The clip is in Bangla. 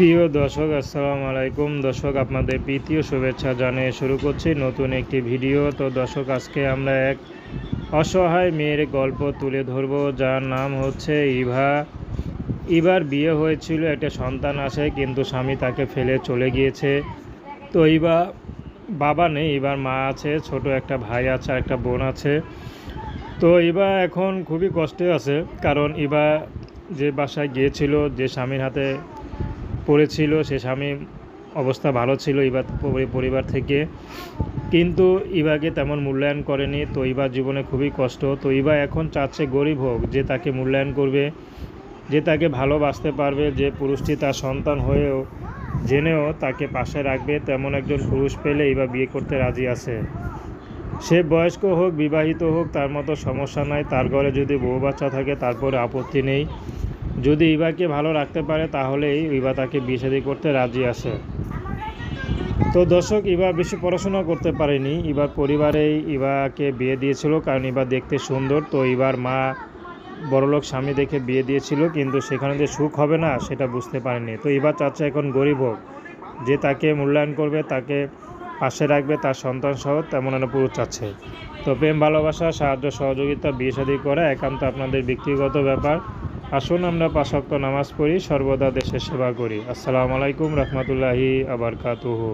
প্রিয় দর্শক, আসসালামু আলাইকুম। দর্শক, আপনাদের প্রীতীয় শুভেচ্ছা জানিয়ে শুরু করছি নতুন একটি ভিডিও। তো দর্শক, আজকে আমরা এক অসহায় মেয়ের গল্প তুলে ধরব, যার নাম হচ্ছে ইভা। ইভার বিয়ে হয়েছিল, একটা সন্তান আসে কিন্তু স্বামী তাকে ফেলে চলে গিয়েছে। তো ইভা, বাবা নেই এবার মা আছে, ছোট একটা ভাই আছে, একটা বোন আছে। তো ইভা এখন খুবই কষ্টে আছে, কারণ ইভা যে বাসায় গিয়েছিল, যে স্বামীর হাতে পড়েছিল, সে স্বামী অবস্থা ভালো ছিল ইবা পরি- পরিবার থেকে। কিন্তু ইবাকে তেমন মূল্যায়ন করেনি। তো ইবার জীবনে খুবই কষ্ট। তো ইবা এখন চাচ্ছে গরিব হোক, যে তাকে মূল্যায়ন করবে, যে তাকে ভালোবাসতে পারবে, যে পুরুষটি তার সন্তান হয়েও জেনেও তাকে পাশে রাখবে, তেমন একজন পুরুষ পেলে ইবা বিয়ে করতে রাজি আছে। সে বয়স্ক হোক, বিবাহিত হোক, তার মতো সমস্যা নাই। তার ঘরে যদি বউ বাচ্চা থাকে, তারপরে আপত্তি নেই। যদি ইবাকে ভালো রাখতে পারে, তাহলেই ইবা তাকে বিয়ে করতে রাজি আছে। তো দর্শক ইবা বেশি পড়াশোনা করতে পারেনি। ইবার পরিবারেই ইবাকে বিয়ে দিয়েছিল, কারণ ইবা দেখতে সুন্দর। তো ইবার মা বড়লোক স্বামী দেখে বিয়ে দিয়েছিল, কিন্তু সেখানে যে সুখ হবে না, সেটা বুঝতে পারেনি। তো এবার চাচ্ছে এখন গরিব হোক, যে তাকে মূল্যায়ন করবে, তাকে পাশে রাখবে, তার সন্তান সহ তেমন একটা পুরুষ চাচ্ছে তো প্রেম, ভালোবাসা, সাহায্য, সহযোগিতা, বিয়ে শাদী করা একান্ত আপনাদের ব্যক্তিগত ব্যাপার। আসুন আমরা পাশক্ত নামাজ পড়ি সর্বদা দেশের সেবা করি। আসসালামু আলাইকুম রহমতুল্লাহি আবরকাতুহু।